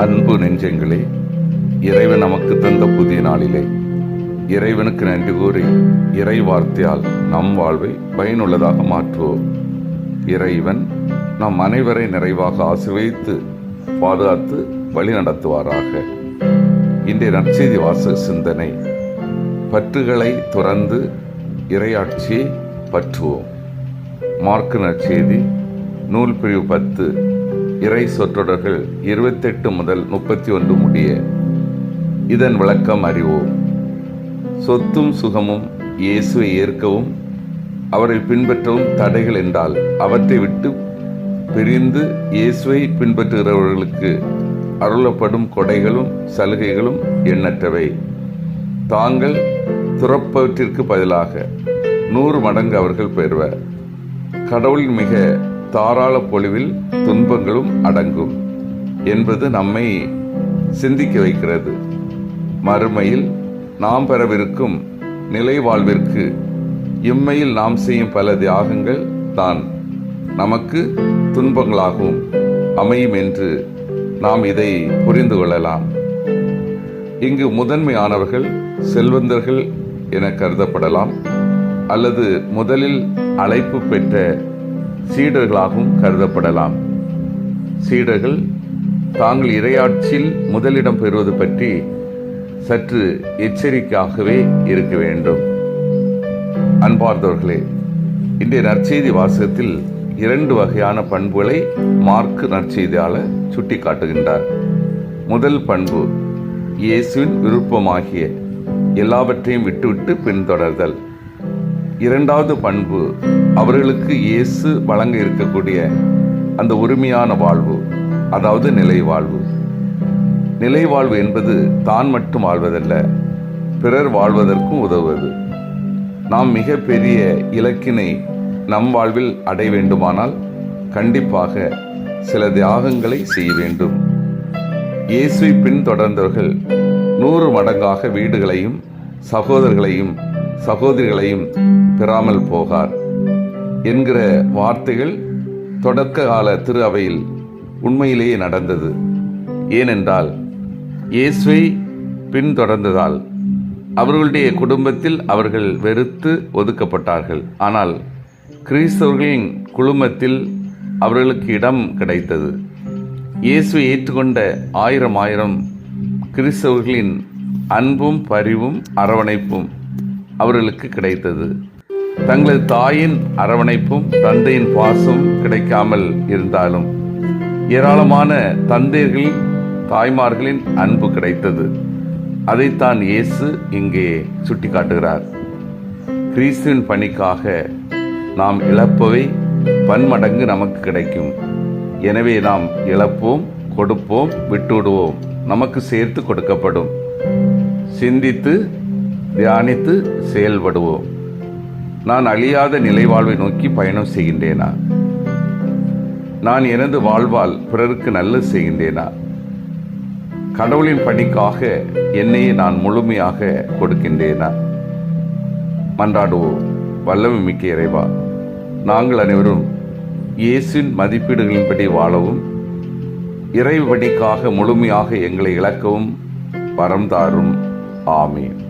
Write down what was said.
அன்பு நெஞ்சங்களே இறைவன் நமக்கு தந்த புதிய நாளிலே இறைவனுக்கு நன்றி கூறி இறை வார்த்தையால் நம் வாழ்வை பயனுள்ளதாக மாற்றுவோம். இறைவன் நம் அனைவரை நிறைவாக ஆசிர்வதித்து பாதுகாத்து வழி நடத்துவாராக இன்றைய நற்செய்தி வாச சிந்தனை பற்றுகளை துறந்து இறையாட்சியை பற்றுவோம். மார்க்கு நற்செய்தி நூல் பிரிவு பத்து. இறை சொற்றொடர்கள் இருபத்தெட்டு முதல் முப்பத்தி ஒன்று முடிய. இதன் விளக்கம் அறிவோம். சொத்தும் சுகமும் இயேசுவை ஏற்கவும் அவரை பின்பற்றவும் தடைகள் என்றால் அவற்றை விட்டு பிரிந்து இயேசுவை பின்பற்றுகிறவர்களுக்கு அருளப்படும் கொடைகளும் சலுகைகளும் எண்ணற்றவை. தாங்கள் துறப்பவற்றிற்கு பதிலாக நூறு மடங்கு அவர்கள் பெறுவர். கடவுளின் மிக தாராள பொழிவில் துன்பங்களும் அடங்கும் என்பது நம்மை சிந்திக்க வைக்கிறது. மறுமையில் நாம் பெறவிருக்கும் நிலை வாழ்விற்கு இம்மையில் நாம் செய்யும் பல தியாகங்கள் தான் நமக்கு துன்பங்களாகவும் அமையும் என்று நாம் இதை புரிந்து கொள்ளலாம். இங்கு முதன்மையானவர்கள் செல்வந்தர்கள் என கருதப்படலாம். அல்லது முதலில் அழைப்பு பெற்ற சீடர்களாகவும் கருதப்படலாம். சீடர்கள் தாங்கள் இரையாட்சியில் முதலிடம் பெறுவது பற்றி சற்று எச்சரிக்கையாகவே இருக்க வேண்டும். அன்பார்ந்தவர்களே இன்றைய நற்செய்தி வாசகத்தில் இரண்டு வகையான பண்புகளை மார்க் நற்செய்தியாளர் சுட்டி காட்டுகின்றார் முதல் பண்பு இயேசுவின் விருப்பமாகிய எல்லாவற்றையும் விட்டுவிட்டு பின்தொடர்தல். இரண்டாவது பண்பு அவர்களுக்கு இயேசு வழங்க இருக்கக்கூடிய அந்த உரிமையான வாழ்வு அதாவது நிலை வாழ்வு. நிலை வாழ்வு என்பது தான் மட்டும் வாழ்வதல்ல பிறர் வாழ்வதற்கும் உதவுவது. நாம் மிக பெரிய இலக்கினை நம் வாழ்வில் அடைய வேண்டுமானால் கண்டிப்பாக சில தியாகங்களை செய்ய வேண்டும். இயேசுவை பின்தொடர்ந்தவர்கள் நூறு மடங்காக வீடுகளையும் சகோதரர்களையும் சகோதரிகளையும் பெறாமல் போகார் என்கிற வார்த்தைகள் தொடக்க கால திரு அவையில் உண்மையிலேயே நடந்தது. ஏனென்றால் இயேசுவை பின்தொடர்ந்ததால் அவர்களுடைய குடும்பத்தில் அவர்கள் வெறுத்து ஒதுக்கப்பட்டார்கள். ஆனால் கிறிஸ்தவர்களின் குழுமத்தில் அவர்களுக்கு இடம் கிடைத்தது. இயேசுவை ஏற்றுக்கொண்ட ஆயிரம் ஆயிரம் கிறிஸ்தவர்களின் அன்பும் பரிவும் அரவணைப்பும் அவர்களுக்கு கிடைத்தது. தங்களது தாயின் அரவணைப்பும் தந்தையின் பாசமும் கிடைக்காமல் இருந்தாலும் ஏராளமான தந்தையர்கள் தாய்மார்களின் அன்பு கிடைத்தது. அதைத்தான் இயேசு இங்கே சுட்டிக்காட்டுகிறார். கிறிஸ்துவின் பணிக்காக நாம் இழப்பவை பன்மடங்கு நமக்கு கிடைக்கும். எனவே நாம் இழப்போம் கொடுப்போம் விட்டுவிடுவோம். நமக்கு சேர்த்து கொடுக்கப்படும். சிந்தித்து தியானித்து செயல்படுவோம். நான் அழியாத நிலைவாழ்வை நோக்கி பயணம் செய்கின்றேனா? நான் எனது வாழ்வால் பிறருக்கு நல்லது செய்கின்றேனா? கடவுளின் பணிக்காக என்னையே நான் முழுமையாக கொடுக்கின்றேனா? மன்றாடுவோம். வல்லமை மிக்க இறைவா நாங்கள் அனைவரும் இயேசின் மதிப்பீடுகளின்படி வாழவும் இறைவடிக்காக முழுமையாக எங்களை இழக்கவும் வரம் தாரும். ஆமீன்.